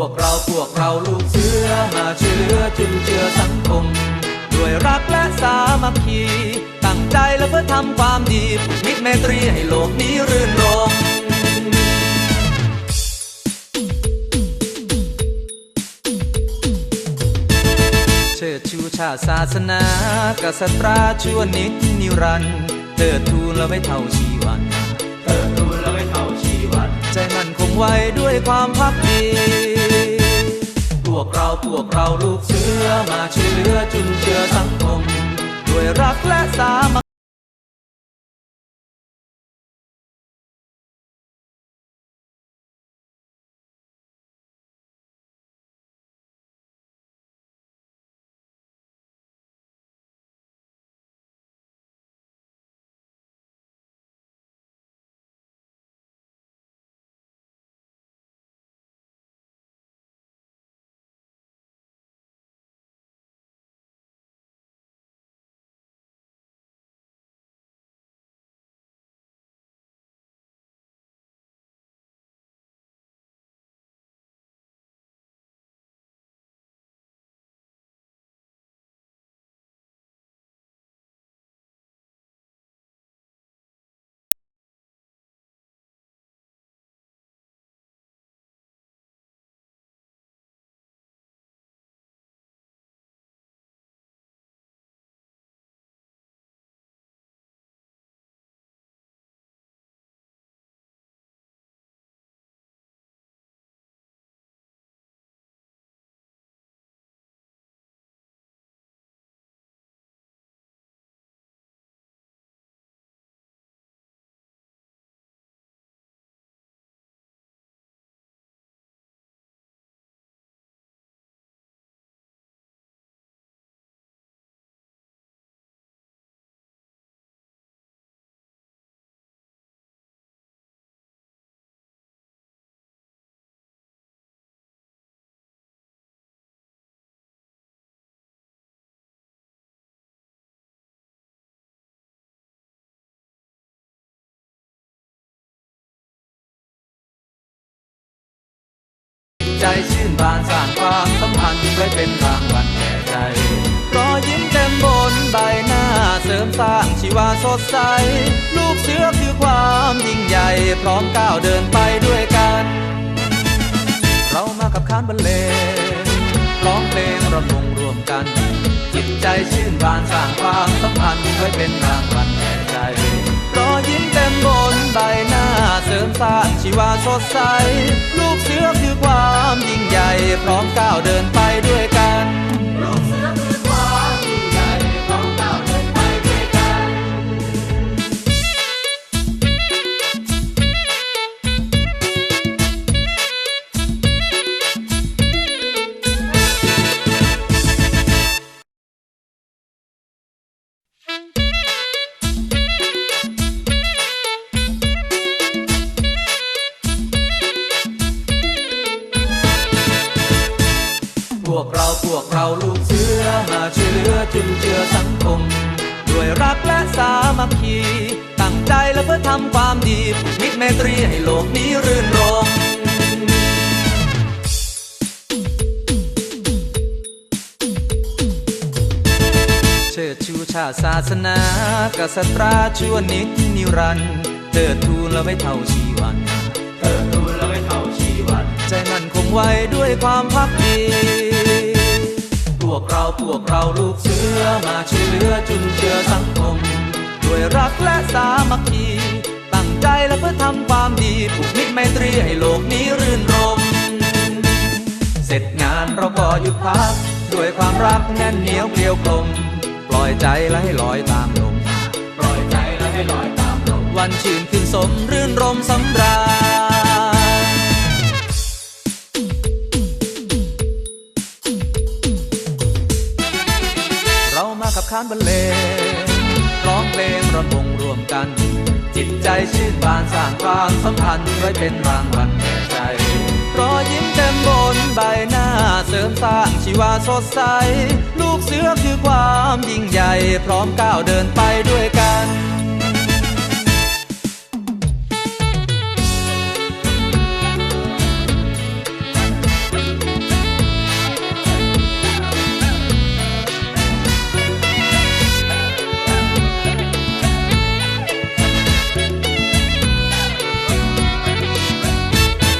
วกเราพวกเราลูกเสือมาช่วยเหลือจุนเจือสังคม ด้วยรักและสามัคคี ตั้งใจและเพื่อทำความดีผูกมิตรไมตรีให้โลกนี้รื่นรมเชิดชูชาติศาสนากษัตราชั่วนิจนิรันดร์เทิดทูนและไม่เท่าชีวันเติมตูนแล้วไม่เท่าชีวัน ใจมันคงไว้ด้วยความพักดีพ วกเราพวกเราลูกเสือมาช่วยเหลือจุนเจือสังคมด้วยรักและสามัค ใจชื่นบานสร้างความสัมพันธ์ไว้เป็นรางวัลแก่ใจรอยยิ้มเต็มบนใบหน้าเสริมสร้างชีวาสดใส ลูกเสือคือความยิ่งใหญ่พร้อมก้าวเดินไปด้วยกัน เรามากับคานบรรเลงร้องเพลงรำวงรวมกัน จิตใจชื่นบานสร้างความสัมพันธ์ไว้เป็นรางวัลแก่ สร้างชีวาสดใส ลูกเสือคือความยิ่งใหญ่พร้อมก้าวเดินไป วกเราพวกเราลูกเสือมาเหลือจุนเจือสังคม ด้วยรักและสามัคคี ตั้งใจและเพื่อทำความดีมิตรไมตรีให้โลกนี้รื่นรมเชิดชูชาติศาสนากษัตราชั่วนิจนิรันดร์เทิดทูนและไม่เท่าชีวันเติมตูนแล้วไม่เท่าชีวัน ใจมันคงไว้ด้วยความพักดี กเราพวกเราลูกเสือมาช่วยเหลือจุนเจือสังคม ด้วยรักและสามัคคี ตั้งใจและเพื่อทำความดีผูกมิตรไมตรีให้โลกนี้รื่นรม เสร็จงานเราก็หยุดพัก ด้วยความรักแน่นเหนียวเกลียวกลม ปล่อยใจและให้ลอยตามลมปล่อยใจแล้วให้ลอยตามลมวันชื่นขึ้นสมรื่นรมสำราญับคานบรรเลงร้องเพลงรำวงรวมกัน จิตใจชื่นบานสร้างความสัมพันธ์ไว้เป็นรางวัลแก่ใจรอยยิ้มเต็มบนใบหน้าเสริมสร้างชีวาสดใส ลูกเสือคือความยิ่งใหญ่ พร้อมก้าวเดินไปด้วยกัน